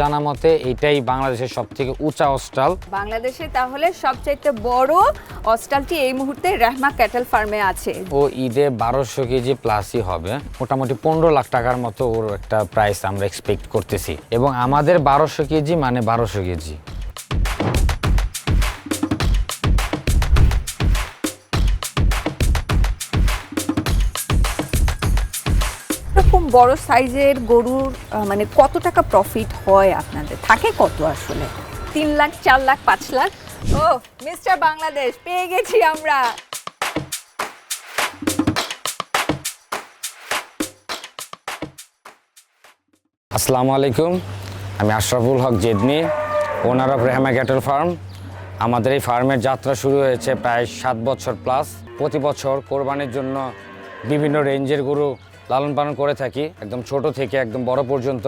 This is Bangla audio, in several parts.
জানা মতে এটাই বাংলাদেশের সব থেকে উঁচা অস্টাল বাংলাদেশে তাহলে সবচাইতে বড় অস্টালটি এই মুহূর্তে রেহমা ক্যাটেল ফার্মে আছে। ও ঈদে বারোশো কেজি প্লাসই হবে। মোটামুটি পনেরো লাখ টাকার মতো ওর একটা প্রাইস আমরা এক্সপেক্ট করতেছি। এবং আমাদের বারোশো কেজি মানে বারোশো কেজি। বড় সাইজের গরুর মানে কত টাকা প্রফিট হয় আপনাদের? থাকে কত আসলে? তিন লাখ, চার লাখ, পাঁচ লাখ? ও মিস্টার বাংলাদেশ, পেয়ে গেছি আমরা। আসসালামু আলাইকুম। আমি Ashraful Haque জেদনি owner of Rehama cattle farm আমাদের এই ফার্মের যাত্রা শুরু হয়েছে প্রায় সাত বছর প্লাস প্রতি বছর কোরবানির জন্য বিভিন্ন রেঞ্জের গরু লালন পালন করে থাকি, একদম ছোট থেকে একদম বড় পর্যন্ত।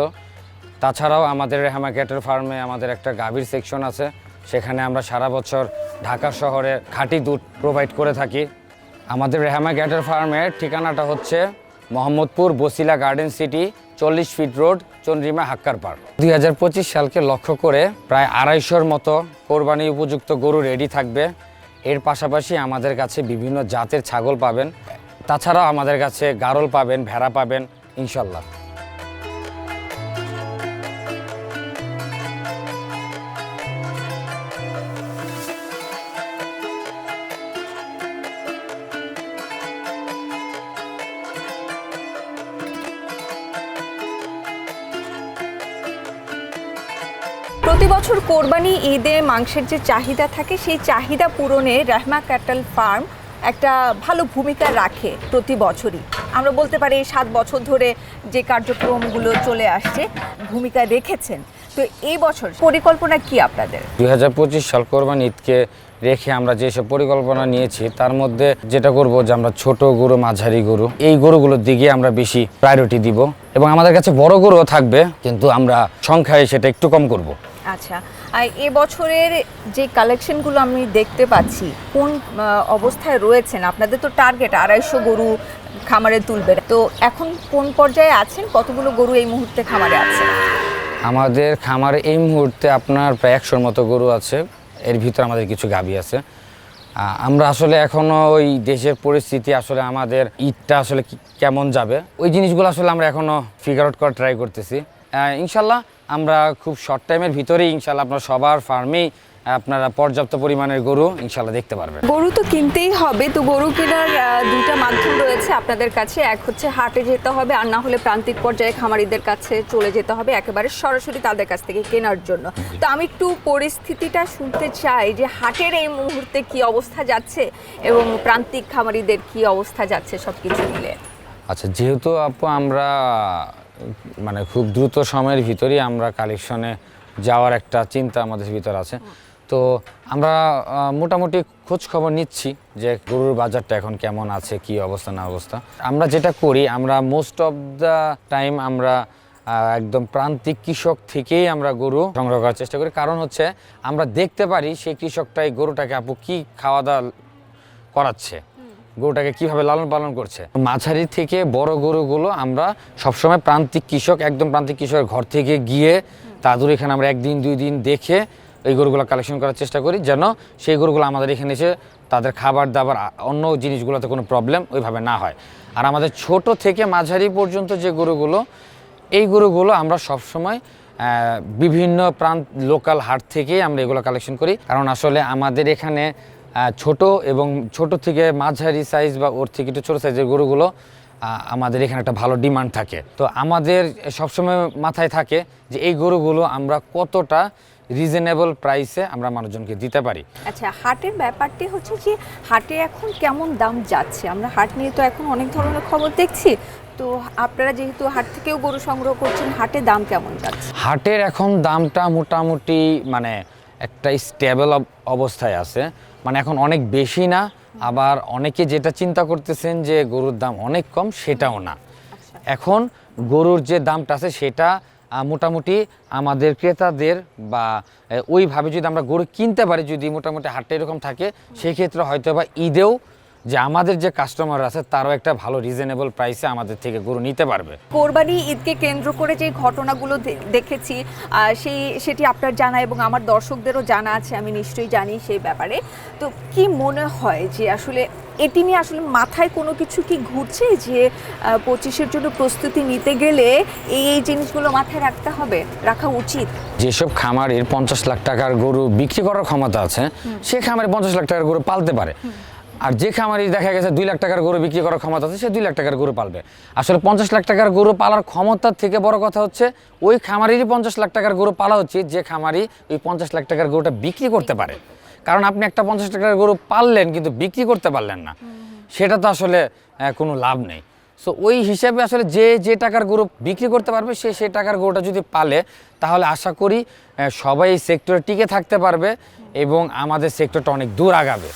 তাছাড়াও আমাদের রেহামা ক্যাটেল ফার্মে আমাদের একটা গাভীর সেকশন আছে, সেখানে আমরা সারা বছর ঢাকা শহরে খাঁটি দুধ প্রোভাইড করে থাকি। আমাদের রেহামা ক্যাটেল ফার্মের ঠিকানাটা হচ্ছে মোহাম্মদপুর বসিলা গার্ডেন সিটি, চল্লিশ ফিট রোড, চন্দ্রিমা হাক্কার পার্ক। দুই হাজার পঁচিশ সালকে লক্ষ্য করে প্রায় আড়াইশোর মতো কোরবানি উপযুক্ত গরু রেডি থাকবে। এর পাশাপাশি আমাদের কাছে বিভিন্ন জাতের ছাগল পাবেন। তাছাড়াও আমাদের কাছে গারল পাবেন, ভেড়া পাবেন, ইনশাল্লাহ। প্রতি বছর কোরবানি ঈদে মাংসের যে চাহিদা থাকে, সেই চাহিদা পূরণে রেহমা ক্যাটেল ফার্ম একটা ভালো ভূমিকা রাখে প্রতি বছরই। আমরা বলতে পারি সাত বছর ধরে যে কার্যক্রমগুলো চলে আসছে, ভূমিকা রেখেছেন। তো এই বছর পরিকল্পনা কি আপনাদের? দুই হাজার পঁচিশ সাল কোরবানি ঈদকে রেখে আমরা যেসব পরিকল্পনা নিয়েছি, তার মধ্যে যেটা করব যে আমরা ছোট গরু, মাঝারি গরু, এই গরুগুলোর দিকে আমরা বেশি প্রায়োরিটি দিব। এবং আমাদের কাছে বড় গরুও থাকবে, কিন্তু আমরা সংখ্যায় সেটা একটু কম করব। আচ্ছা আর এ বছরের যে কালেকশনগুলো আমি দেখতে পাচ্ছি, কোন অবস্থায় রয়েছেন? আপনাদের তো টার্গেট আড়াইশো গরু খামারে তুলবে। তো এখন কোন পর্যায়ে আছেন? কতগুলো গরু এই মুহূর্তে খামারে আছে? আমাদের খামারে এই মুহূর্তে আপনার প্রায় একশোর মতো গরু আছে। এর ভিতরে আমাদের কিছু গাবি আছে। আমরা আসলে এখনও ওই দেশের পরিস্থিতি আসলে আমাদের ঈদটা আসলে কেমন যাবে? ওই জিনিসগুলো আসলে আমরা এখনও ফিগার আউট করার ট্রাই করতেছি। ইনশাল্লাহ আমরা খুব শর্ট টাইমের ভিতরেই ইনশাল্লাহ আপনার সবার ফার্মেই আপনারা পর্যাপ্ত পরিমাণের গরু ইনশাল্লাহ দেখতে পারবেন। গরু তো কিনতেই হবে তো গরু কেনার দুইটা মাধ্যম রয়েছে আপনাদের কাছে। এক হচ্ছে হাটে যেতে হবে আর না হলে প্রান্তিক পর্যায়ে খামারিদের কাছে চলে যেতে হবে একেবারে সরাসরি তাদের কাছ থেকে কেনার জন্য। তো আমি একটু পরিস্থিতিটা শুনতে চাই যে হাটের এই মুহূর্তে কি অবস্থা যাচ্ছে এবং প্রান্তিক খামারিদের কি অবস্থা যাচ্ছে সব কিছু মিলে? আচ্ছা যেহেতু আপু আমরা মানে খুব দ্রুত সময়ের ভিতরেই আমরা কালেকশনে যাওয়ার একটা চিন্তা আমাদের ভিতর আছে। তো আমরা মোটামুটি খোঁজ খবর নিচ্ছি যে গরুর বাজারটা এখন কেমন আছে, কি অবস্থা, না অবস্থা। আমরা যেটা করি, আমরা মোস্ট অফ দ্য টাইম আমরা একদম প্রান্তিক কৃষক থেকেই আমরা গরু সংগ্রহ করার চেষ্টা করি। কারণ হচ্ছে আমরা দেখতে পারি সেই কৃষকটাই গরুটাকে আপু কি খাওয়া দাওয়া করাচ্ছে। গরুটাকে কীভাবে লালন পালন করছে? মাঝারি থেকে বড় গরুগুলো আমরা সবসময় প্রান্তিক কৃষক, একদম প্রান্তিক কৃষকের ঘর থেকে গিয়ে তাদের এখানে আমরা একদিন, দুই দিন দেখে এই গরুগুলো কালেকশন করার চেষ্টা করি যেন সেই গরুগুলো আমাদের এখানে এসে তাদের খাবার দাবার, অন্য জিনিসগুলোতে কোনো প্রবলেম ওইভাবে না হয়। আর আমাদের ছোট থেকে মাঝারি পর্যন্ত যে গরুগুলো, এই গরুগুলো আমরা সবসময় বিভিন্ন প্রান্ত লোকাল হাট থেকেই আমরা এগুলো কালেকশন করি। কারণ আসলে আমাদের এখানে ছোট এবং ছোট থেকে মাঝারি সাইজ বা ওর থেকে একটু ছোটো সাইজের গরুগুলো আমাদের এখানে একটা ভালো ডিমান্ড থাকে। তো আমাদের সবসময় মাথায় থাকে যে এই গরুগুলো আমরা কতটা রিজনেবল প্রাইসে আমরা মানুষজনকে দিতে পারি। আচ্ছা হাটের ব্যাপারটি হচ্ছে যে হাটে এখন কেমন দাম যাচ্ছে? আমরা হাট নিয়ে তো এখন অনেক ধরনের খবর দেখছি। তো আপনারা যেহেতু হাট থেকেও গরু সংগ্রহ করছেন হাটে দাম কেমন যাচ্ছে? হাটের এখন দামটা মোটামুটি মানে একটা স্টেবল অবস্থায় আছে। মানে এখন অনেক বেশি না, আবার অনেকে যেটা চিন্তা করতেছেন যে গরুর দাম অনেক কম, সেটাও না। এখন গরুর যে দামটা আছে সেটা মোটামুটি আমাদের ক্রেতাদের বা ওইভাবে যদি আমরা গরু কিনতে পারি, যদি মোটামুটি হাটটা এরকম থাকে, সেক্ষেত্রে হয়তো বা ঈদেও যে আমাদের যে কাস্টমার আছে তারও একটা ভালো রিজনেবল প্রাইসে আমাদের থেকে গরু নিতে পারবে। কোরবানি ঈদকে কেন্দ্র করে যে ঘটনাগুলো দেখেছি সেই সেটি আপনার জানা এবং আমার দর্শকদেরও জানা আছে আমি নিশ্চয়ই জানি সেই ব্যাপারে। তো কি মনে হয় যে আসলে এটি নিয়ে আসলে মাথায় কোনো কিছু কি ঘুরছে যে পঁচিশের জন্য প্রস্তুতি নিতে গেলে এই এই জিনিসগুলো মাথায় রাখতে হবে রাখা উচিত? যেসব খামারের পঞ্চাশ লাখ টাকার গরু বিক্রি করার ক্ষমতা আছে সে খামারে পঞ্চাশ লাখ টাকার গরু পালতে পারে। আর যে খামারি দেখা গেছে দুই লাখ টাকার গরু বিক্রি করার ক্ষমতা আছে, সে দুই লাখ টাকার গরু পালবে। আসলে পঞ্চাশ লাখ টাকার গরু পালার ক্ষমতার থেকে বড় কথা হচ্ছে, ওই খামারেরই পঞ্চাশ লাখ টাকার গরু পালা উচিত, যে খামারি ওই পঞ্চাশ লাখ টাকার গরুটা বিক্রি করতে পারে। কারণ আপনি একটা পঞ্চাশ টাকার গরু পাললেন, কিন্তু বিক্রি করতে পারলেন না। সেটা তো আসলে কোনো লাভ নেই। সো ওই হিসাবে আসলে যে যে টাকার গরু বিক্রি করতে পারবে, সে সেই টাকার গরুটা যদি পালে, তাহলে আশা করি সবাই সেক্টরে টিকে থাকতে পারবে এবং আমাদের সেক্টরটা অনেক দূর আগাবে।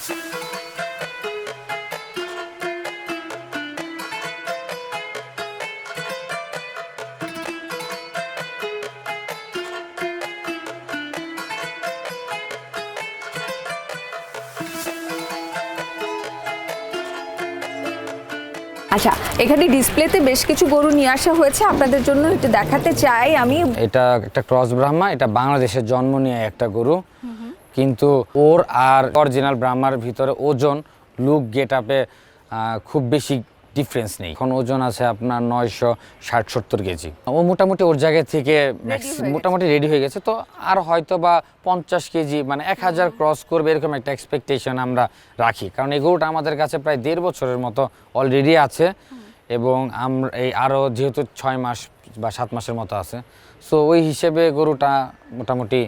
আচ্ছা এখানে ডিসপ্লেতে বেশ কিছু গরু নিয়ে আসা হয়েছে। আপনাদের জন্য একটু দেখাতে চাই আমি। এটা একটা ক্রস ব্রাহ্মা, এটা বাংলাদেশের জন্ম নিয়ে একটা গরু। কিন্তু ওর আর অরিজিনাল ব্রাহ্মার ভিতরে ওজন লুক গেট আপে খুব বেশি ডিফারেন্স নেই। এখন ওজন আছে আপনার নয়শো ষাট সত্তর কেজি। ও মোটামুটি ওর জায়গা থেকে মোটামুটি রেডি হয়ে গেছে। তো আর হয়তো বা পঞ্চাশ কেজি মানে এক হাজার ক্রস করবে এরকম একটা এক্সপেকটেশন আমরা রাখি। কারণ এই গরুটা আমাদের কাছে প্রায় দেড় বছরের মতো অলরেডি আছে এবং আমরা এই আরও যেহেতু ছয় মাস বা সাত মাসের মতো আছে। সো ওই হিসেবে গরুটা মোটামুটি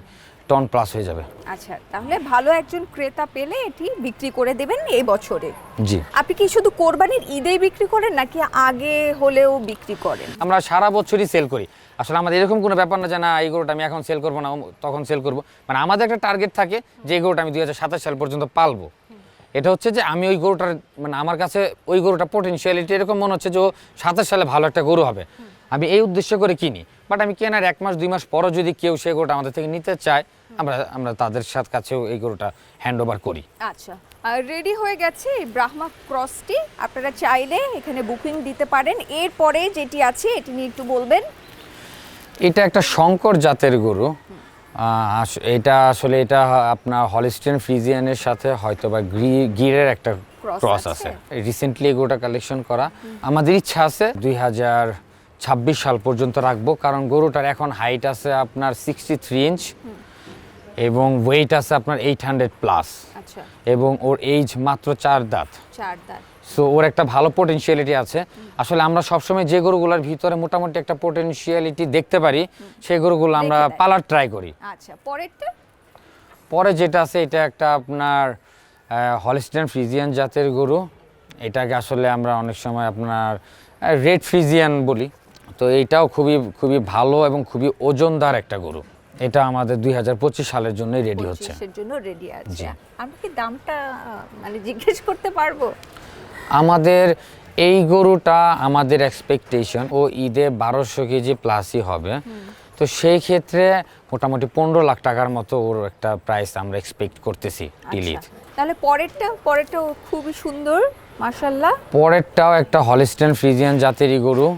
টন প্লাস হয়ে যাবে। আচ্ছা তাহলে ভালো একজন ক্রেতা পেলে এটি বিক্রি করে দেবেন এই বছরে। জি। আপনি কি শুধু কোরবানির ঈদেই বিক্রি করেন নাকি আগে হলেও বিক্রি করেন? আমরা সারা বছরই সেল করি। আসলে আমাদের এরকম কোনো ব্যাপার না যে না এই গরুটা আমি এখন সেল করব না তখন সেল করব। মানে আমাদের একটা টার্গেট থাকে যে এই গরুটা আমি দুই হাজার সাতাশ সাল পর্যন্ত পালবো। এটা হচ্ছে যে আমি ওই গরুটার মানে আমার কাছে ওই গরুটা পোটেনশিয়ালিটি এরকম মনে হচ্ছে যে ও সাতাশ সালে ভালো একটা গরু হবে। আমি এই উদ্দেশ্য করে কিনি। বাট আমি কেনার এক মাস দুই মাস পরও যদি কেউ সে গরুটা আমাদের থেকে নিতে চায় আমরা আমরা তাদের সাথে কাছেও এই গরুটা হ্যান্ড ওভার করি। আচ্ছা। রেডি হয়ে গেছে এই ব্রাহ্মা ক্রসটি আপনারা চাইলে এখানে বুকিং দিতে পারেন। এরপরে যেটি আছে এটি নিয়ে একটু বলবেন। এটা একটা শঙ্কর জাতের গরু। এটা আসলে এটা আপনার হলিস্টেন ফ্রিজিয়ানের সাথে হয়তো বা গিরের একটা ক্রস আছে? রিসেন্টলি গরুটা কালেকশন করা। আমাদের ইচ্ছা আছে দুই হাজার ছাব্বিশ সাল পর্যন্ত রাখব কারণ গরুটার এখন হাইট আছে আপনার সিক্সটি থ্রি ইঞ্চ এবং ওয়েট আছে আপনার এইট হান্ড্রেড প্লাস এবং ওর এইজ মাত্র চার দাঁত। চার দাঁত। সো ওর একটা ভালো পোটেনশিয়ালিটি আছে। আসলে আমরা সবসময় যে গরুগুলোর ভিতরে মোটামুটি একটা পোটেনশিয়ালিটি দেখতে পারি সেই গরুগুলো আমরা পালার ট্রাই করি। আচ্ছা পরেরটা? পরে যেটা আছে এটা একটা আপনার হলিস্টেন ফ্রিজিয়ান জাতের গরু। এটাকে আসলে আমরা অনেক সময় আপনার রেড ফ্রিজিয়ান বলি। তো এইটাও খুবই খুবই ভালো এবং খুবই ওজনদার একটা গরু। এটা আমাদের দুই হাজার পঁচিশ সালের জন্যই রেডি হচ্ছে। জন্য রেডি আছে। জি। কি দামটা মানে জিজ্ঞেস করতে পারব? আমাদের এই গরুটা আমাদের এক্সপেকটেশন ও ঈদে বারোশো কেজি প্লাসই হবে। তো সেই ক্ষেত্রে মোটামুটি পনেরো লাখ টাকার মতো ওর একটা প্রাইস আমরা এক্সপেক্ট করতেছি টিল ঈদ আচ্ছা তাহলে পরেরটা পরেরটাও খুবই সুন্দর মাশাল্লাহ পরেরটাও একটা হলিস্টেন ফ্রিজিয়ান জাতেরই গরু।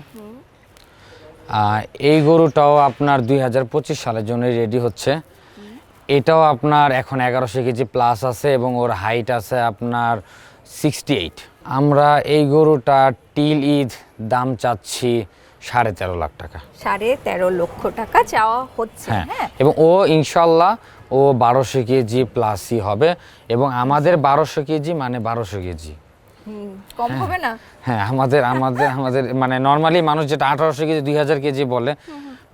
এই গরুটাও আপনার দু হাজার পঁচিশ সালের জন্য রেডি হচ্ছে। এটাও আপনার এখন এগারোশো কেজি প্লাস আছে এবং ওর হাইট আছে আপনার সিক্সটি এইট আমরা এই গরুটা টিল ঈদ দাম চাচ্ছি সাড়ে তেরো লাখ টাকা। সাড়ে তেরো লক্ষ টাকা চাওয়া হচ্ছে হ্যাঁ হ্যাঁ। এবং ও ইনশাল্লাহ ও বারোশো কেজি প্লাসই হবে এবং আমাদের বারোশো কেজি মানে বারোশো কেজি। কম হবে না? হ্যাঁ আমাদের আমাদের আমাদের মানে নর্মালি মানুষ যেটা আঠারোশো কেজি দুই হাজার কেজি বলে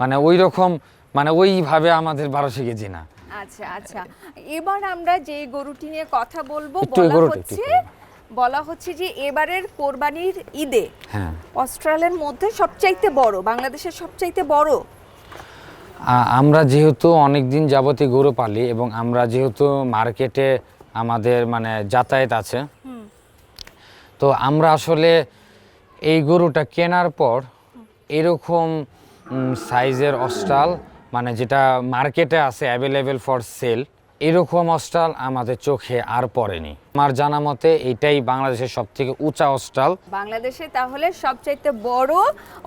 মানে ওই রকম মানে ওইভাবে আমাদের বারোশো কেজি না। আচ্ছা আচ্ছা। এবার আমরা যে গরুটি নিয়ে কথা বলব বলা হচ্ছে বলা হচ্ছে যে এবারের কোরবানির ঈদে হ্যাঁ। অস্ট্রেলিয়ার মধ্যে সবচাইতে বড় বাংলাদেশের সবচাইতে বড়? আমরা যেহেতু অনেক দিন যাবতীয় গরু পালি এবং আমরা যেহেতু মার্কেটে আমাদের মানে যাতায়াত আছে তো আমরা আসলে এই গরুটা কেনার পর এরকম সাইজের অস্টাল মানে যেটা মার্কেটে আছে অ্যাভেলেবেল ফর সেল এরকম অস্টাল আমাদের চোখে আর পড়েনি। আমার জানা মতে এটাই বাংলাদেশের সব থেকে উঁচা অস্টাল বাংলাদেশে তাহলে সবচাইতে বড়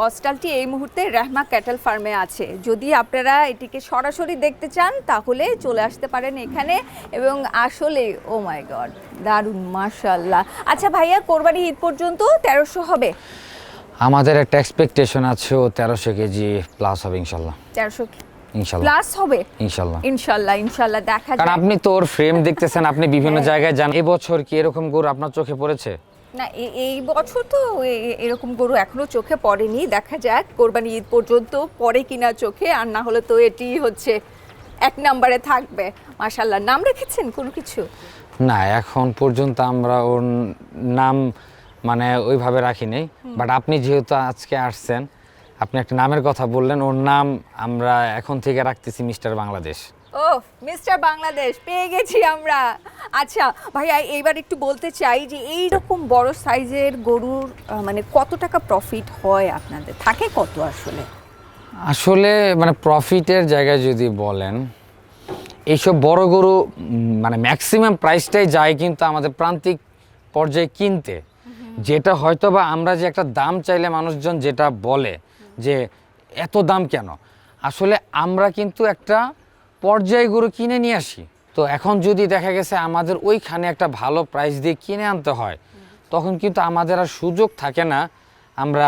অস্টালটি এই মুহূর্তে রেহমা ক্যাটেল ফার্মে আছে। যদি আপনারা এটিকে সরাসরি দেখতে চান তাহলে চলে আসতে পারেন এখানে এবং আসলে ও মাই গড দারুণ মাশাল্লাহ আচ্ছা ভাইয়া কোরবানি ঈদ পর্যন্ত তেরোশো হবে? আমাদের একটা এক্সপেকটেশন আছে ও তেরোশো কেজি প্লাস হবে ইনশাল্লাহ তেরোশো প্লাস হবে? ইনশাল্লাহ। ইনশাল্লাহ ইনশাল্লাহ দেখা কারণ আপনি তো ওর ফ্রেম দেখতেছেন আপনি বিভিন্ন জায়গায় যান। এবছর কি এরকম গরু আপনার চোখে পড়েছে? না এই বছর তো এরকম গরু এখনও চোখে পড়েনি দেখা যাক কোরবানি ঈদ পর্যন্ত পরে কিনা চোখে আর না হলে তো এটি হচ্ছে এক নম্বরে থাকবে। মাশাল্লাহ নাম রেখেছেন কোনো কিছু? না এখন পর্যন্ত আমরা ওর নাম মানে ওইভাবে রাখি নেই। বাট আপনি যেহেতু আজকে আসছেন আপনি একটা নামের কথা বললেন ওর নাম আমরা এখন থেকে রাখতেছি মিস্টার বাংলাদেশ। ও মিস্টার বাংলাদেশ পেয়ে গেছি আমরা। আচ্ছা ভাইয়া এইবার একটু বলতে চাই যে এই রকম বড় সাইজের গরুর মানে কত টাকা প্রফিট হয় আপনাদের? থাকে কত আসলে? আসলে মানে প্রফিটের জায়গায় যদি বলেন এইসব বড় গরু মানে ম্যাক্সিমাম প্রাইসটাই যায় কিন্তু আমাদের প্রান্তিক পর্যায়ে কিনতে। যেটা হয়তো বা আমরা যে একটা দাম চাইলে মানুষজন যেটা বলে যে এত দাম কেন? আসলে আমরা কিন্তু একটা পর্যায় গরু কিনে নিয়ে আসি। তো এখন যদি দেখা গেছে আমাদের ওইখানে একটা ভালো প্রাইস দিয়ে কিনে আনতে হয় তখন কিন্তু আমাদের আর সুযোগ থাকে না আমরা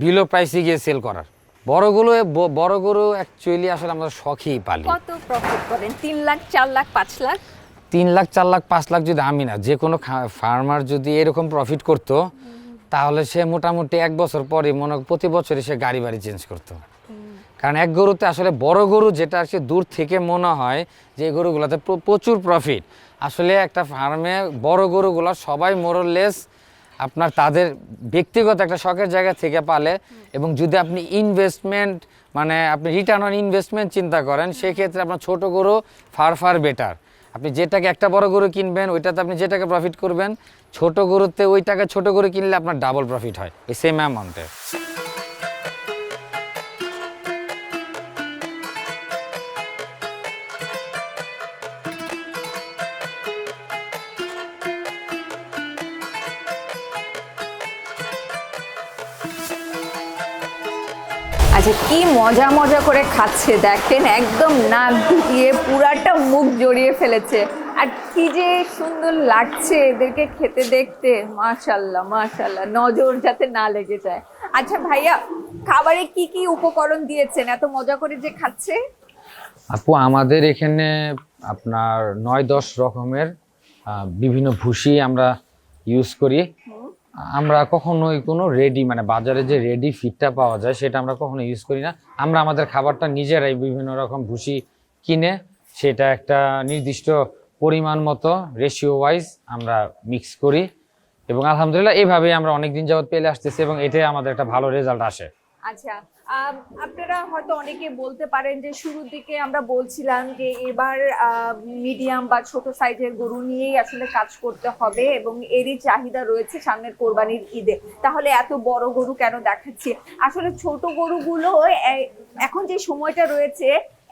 বিলো প্রাইসে গিয়ে সেল করার। বড় গরু বড় গরু অ্যাকচুয়ালি আসলে আমরা শখেই পালি। কত প্রফিট করেন তিন লাখ চার লাখ পাঁচ লাখ? তিন লাখ চার লাখ পাঁচ লাখ যদি আমি না যে কোনো ফার্মার যদি এরকম প্রফিট করতো তাহলে সে মোটামুটি এক বছর পরে মনে প্রতি বছরে সে গাড়ি বাড়ি চেঞ্জ করতো। কারণ এক গরুতে আসলে বড় গরু যেটা আসলে দূর থেকে মনে হয় যে গরুগুলোতে প্রচুর প্রফিট আসলে একটা ফার্মে বড় গরুগুলো সবাই মোরলেস আপনার তাদের ব্যক্তিগত একটা শখের জায়গা থেকে পালে এবং যদি আপনি ইনভেস্টমেন্ট মানে আপনি রিটার্ন অন ইনভেস্টমেন্ট চিন্তা করেন, সেক্ষেত্রে আপনার ছোট গরু ফার ফার বেটার আপনি যে টাকা একটা বড় গরু কিনবেন, ওইটাতে আপনি যে টাকা প্রফিট করবেন, ছোট গরুতে ওই টাকা ছোট গরু কিনলে আপনার ডাবল প্রফিট হয়, এই সেম অ্যামাউন্টে কি মজা মজা করে খাচ্ছে। দেখেন একদম নাক ঢুকিয়ে পুরাটা মুখ জড়িয়ে ফেলেছে। আর কি যে সুন্দর লাগছে এদেরকে খেতে দেখতে। মাশাল্লাহ মাশাল্লাহ। নজর যাতে না লেগে যায়। আচ্ছা ভাইয়া, খাবারে কি কি উপকরণ দিয়েছেন? এত মজা করে যে খাচ্ছে? আপু, আমাদের এখানে আপনার নয় দশ রকমের বিভিন্ন ভুসি আমরা ইউজ করি। আমরা কখনোই কোনো রেডি মানে বাজারে যে রেডি ফিডটা পাওয়া যায়, সেটা আমরা কখনো ইউজ করি না। আমরা আমাদের খাবারটা নিজেরাই বিভিন্ন রকম ভুসি কিনে সেটা একটা নির্দিষ্ট পরিমাণ মতো রেশিও ওয়াইজ আমরা মিক্স করি। এবং আলহামদুলিল্লাহ এইভাবেই আমরা অনেক দিন যাবত পেলে আসতেছি এবং এটাই আমাদের একটা ভালো রেজাল্ট আসে। আচ্ছা আপনারা হয়তো অনেকে বলতে পারেন যে শুরুর দিকে আমরা বলছিলাম যে এবার মিডিয়াম বা ছোট সাইজের গরু নিয়েই আসলে কাজ করতে হবে এবং এরই চাহিদা রয়েছে সামনের কোরবানির ঈদে। তাহলে এত বড় গরু কেন দেখাচ্ছি? আসলে ছোট গরুগুলো এখন যে সময়টা রয়েছে,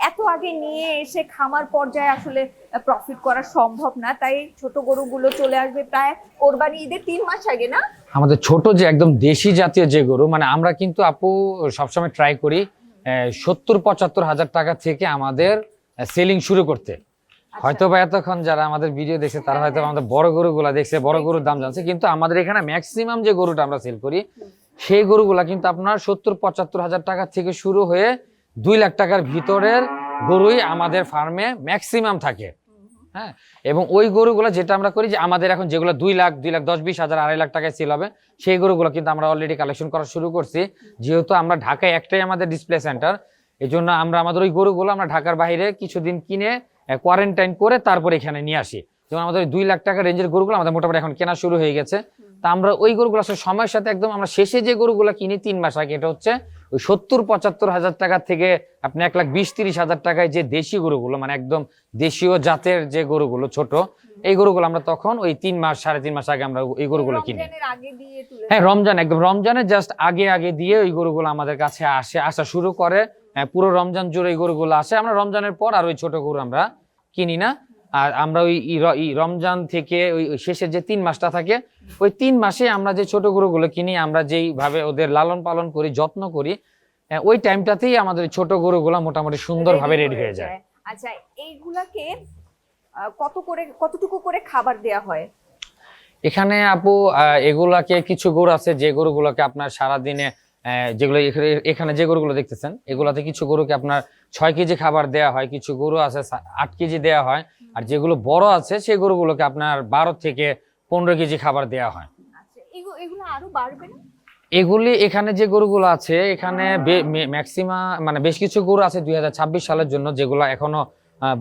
এত আগে নিয়ে এসে খামার পর্যায়ে আসলে প্রফিট করা সম্ভব না। তাই ছোট গরুগুলো চলে আসবে প্রায় কোরবানি ঈদের তিন মাস আগে, না? আমাদের ছোট যে একদম দেশি জাতীয় যে গরু মানে আমরা কিন্তু আপু সবসময় ট্রাই করি সত্তর পঁচাত্তর হাজার টাকা থেকে আমাদের সেলিং শুরু করতে। হয়তো বা এতক্ষণ যারা আমাদের ভিডিও দেখছে তারা হয়তো আমাদের বড় গরুগুলা দেখছে বড় গরুর দাম জানছে কিন্তু আমাদের এখানে ম্যাক্সিমাম যে গরুটা আমরা সেল করি সেই গরুগুলা কিন্তু আপনার সত্তর পঁচাত্তর হাজার টাকা থেকে শুরু হয়ে দুই লাখ টাকার ভিতরের গরুই আমাদের ফার্মে ম্যাক্সিমাম থাকে। হ্যাঁ? এবং ওই গরুগুলো যেটা আমরা করি যে আমাদের এখন যেগুলো দুই লাখ দুই লাখ দশ, বিশ হাজার, আড়াই লাখ টাকায় সেল হবে, সেই গরুগুলো কিন্তু আমরা অলরেডি কালেকশন করা শুরু করছি। যেহেতু আমরা ঢাকায় একটাই আমাদের ডিসপ্লে সেন্টার এই জন্য আমরা আমাদের ওই গরুগুলো আমরা ঢাকার বাইরে কিছুদিন কিনে কোয়ারেন্টাইন করে তারপর এখানে নিয়ে আসি। যেমন আমাদের দুই লাখ টাকা রেঞ্জের গরুগুলো আমাদের মোটামুটি এখন কেনা শুরু হয়ে গেছে। তা আমরা ওই গরুগুলো আসলে সময়ের সাথে একদম আমরা শেষে যে গরুগুলো কিনি তিন মাস আগে এটা হচ্ছে ওই সত্তর পঁচাত্তর হাজার টাকা থেকে আপনি এক লাখ বিশ তিরিশ হাজার টাকায় যে দেশি গরুগুলো মানে একদম দেশীয় জাতের যে গরুগুলো ছোট এই গরুগুলো আমরা তখন ওই তিন মাস সাড়ে তিন মাস আগে আমরা এই গরুগুলো কিনি। হ্যাঁ রমজান একদম রমজানের জাস্ট আগে আগে দিয়ে ওই গরুগুলো আমাদের কাছে আসে আসা শুরু করে হ্যাঁ, পুরো রমজান জুড়ে এই গরুগুলো আসে। আমরা রমজানের পর আর ওই ছোট গরু আমরা কিনি না। আর আমরা ওই রমজান থেকে ওই শেষের যে তিন মাসটা থাকে ওই তিন মাসে আমরা যে ছোট গরুগুলো কিনি আমরা যেইভাবে ওদের লালন পালন করি যত্ন করি ওই টাইমটাতেই আমাদের ছোট গরুগুলো মোটামুটি সুন্দরভাবে রেডি হয়ে যায়। আচ্ছা এইগুলাকে কত করে কতটুকু করে খাবার দেয়া হয়? এখানে আপু এগুলাকে কিছু গরু আছে যে গরুগুলোকে আপনার সারাদিনে আহ, যেগুলো এখানে- এখানে যে গরুগুলো দেখতেছেন এগুলাতে কিছু গরুকে আপনার ছয় কেজি খাবার দেওয়া হয় কিছু গরু আছে আট কেজি দেওয়া হয় আর যেগুলো বড় আছে সেই গরুগুলোকে আপনার বারো থেকে পনেরো কেজি খাবার দেওয়া হয়। আচ্ছা এগুলো আরও বাড়বে না? এগুলি এখানে যে গরুগুলো আছে এখানে ম্যাক্সিমাম মানে বেশ কিছু গরু আছে দুই সালের জন্য যেগুলো এখনও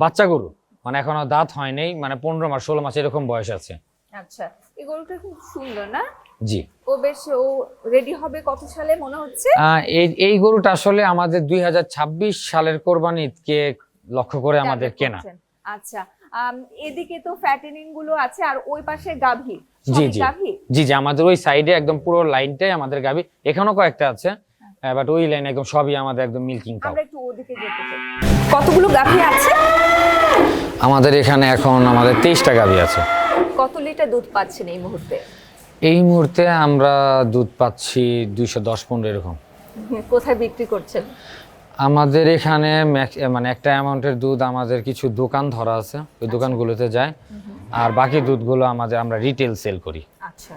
বাচ্চা গরু। মানে এখনও দাঁত হয়নি মানে পনেরো মাস ষোলো মাস এরকম বয়স আছে। আচ্ছা এই গরুটা খুব সুন্দর না? জি। ও বেশ ও রেডি হবে কত সালে মনে হচ্ছে? এই এই গরুটা আসলে আমাদের দুই হাজার ছাব্বিশ সালের কোরবানি ঈদকে লক্ষ্য করে আমাদের কেনা। আচ্ছা এদিকে তো ফ্যাটেনিংগুলো আছে আর ওই পাশে গাভী। জি জি। জি জি আমাদের ওই সাইডে একদম পুরো লাইনটাই আমাদের গাবি এখানেও কয়েকটা আছে বাট ওই লাইন একদম সবই আমাদের একদম মিল্কিং কাউ আমরা একটু ওদিকে যেতে চাই। কতগুলো গাভী আছে? আমাদের এখানে এখন আমাদের তেইশটা গাবি আছে। কত লিটার দুধ পাচ্ছেন এই মুহূর্তে? এই মুহূর্তে আমরা দুধ পাচ্ছি দুইশো দশ পনেরো এরকম। কোথায় বিক্রি করছেন? আমাদের এখানে মানে একটা অ্যামাউন্টের দুধ আমাদের কিছু দোকান ধরা আছে। ওই দোকানগুলোতে যায়। আর বাকি দুধগুলো আমাদের আমরা রিটেল সেল করি। আচ্ছা।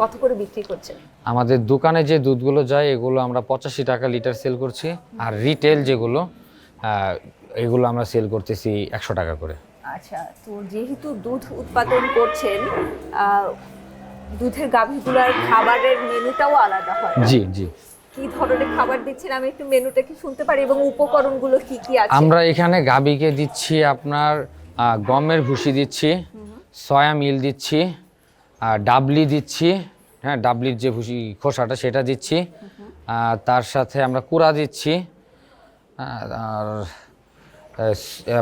কত করে বিক্রি করছেন? আমাদের দোকানে যে দুধগুলো যায় এগুলো আমরা পঁচাশি টাকা লিটার সেল করছি। আর রিটেল যেগুলো এগুলো আমরা সেল করতেছি একশো টাকা করে। আচ্ছা তো যেহেতু দুধ উৎপাদন করছেন দুধের গাভীগুলার খাবারের মেনুটাও আলাদা হয়। জি জি। কি ধরনের খাবার দিচ্ছেন? আমি একটু মেনুটা কি শুনতে পারি এবং উপকরণগুলো কি কি আছে? আমরা এখানে গাবিকে দিচ্ছি আপনার গমের ভুসি দিচ্ছি সয়া মিল দিচ্ছি ডাবলি দিচ্ছি হ্যাঁ ডাবলির যে ভুসি খোসাটা সেটা দিচ্ছি তার সাথে আমরা কুড়া দিচ্ছি আর,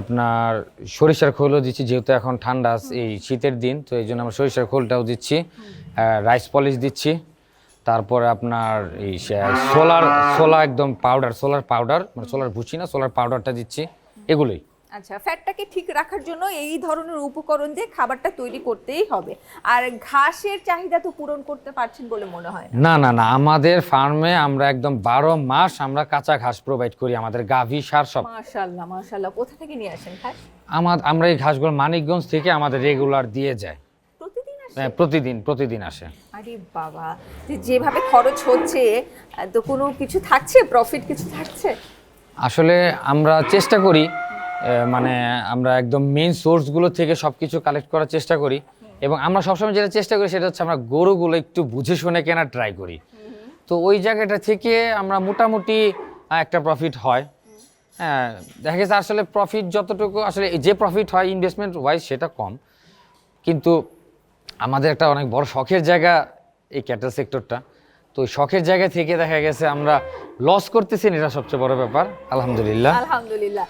আপনার সরিষার খোলও দিচ্ছি যেহেতু এখন ঠান্ডা এই শীতের দিন তো এই জন্য আমরা সরিষার খোলটাও দিচ্ছি রাইস পলিশ দিচ্ছি তারপরে আপনার এই সোলার সোলার একদম পাউডার সোলার পাউডার মানে সোলার ভুসি না সোলার পাউডারটা দিচ্ছি এগুলোই। আচ্ছা ফ্যাটটাকে ঠিক রাখার জন্য এই ধরনের উপকরণ দিয়ে খাবারটা তৈরি করতেই হবে। আর ঘাসের চাহিদা তো পূরণ করতে পারছেন বলে মনে হয় না। না না আমাদের ফার্মে আমরা একদম বারো মাস আমরা কাঁচা ঘাস প্রোভাইড করি আমাদের গাভী সার সব। মাশাল্লাহ মাশাল্লাহ কোথা থেকে নিয়ে আসেন ঘাস? আমার আমরা এই ঘাসগুলো মানিকগঞ্জ থেকে আমাদের রেগুলার দিয়ে যায়। হ্যাঁ, প্রতিদিন প্রতিদিন আসে। আরে বাবা যেভাবে খরচ হচ্ছে তো কোনো কিছু থাকছে? প্রফিট কিছু থাকছে? আসলে আমরা চেষ্টা করি মানে আমরা একদম মেইন সোর্সগুলো থেকে সব কিছু কালেক্ট করার চেষ্টা করি। এবং আমরা সবসময় যেটা চেষ্টা করি সেটা হচ্ছে আমরা গরুগুলো একটু বুঝে শুনে কেনার ট্রাই করি। তো ওই জায়গাটা থেকে আমরা মোটামুটি একটা প্রফিট হয়। হ্যাঁ দেখা গেছে আসলে প্রফিট যতটুকু আসলে যে প্রফিট হয় ইনভেস্টমেন্ট ওয়াইজ সেটা কম। কিন্তু আমাদের একটা অনেক বড় শখের জায়গা এই ক্যাটেল সেক্টরটা তো ওই শখের জায়গা থেকে দেখা গেছে আমরা লস করতেছি, এটা সবচেয়ে বড় ব্যাপার। আলহামদুলিল্লাহ। আলহামদুলিল্লাহ।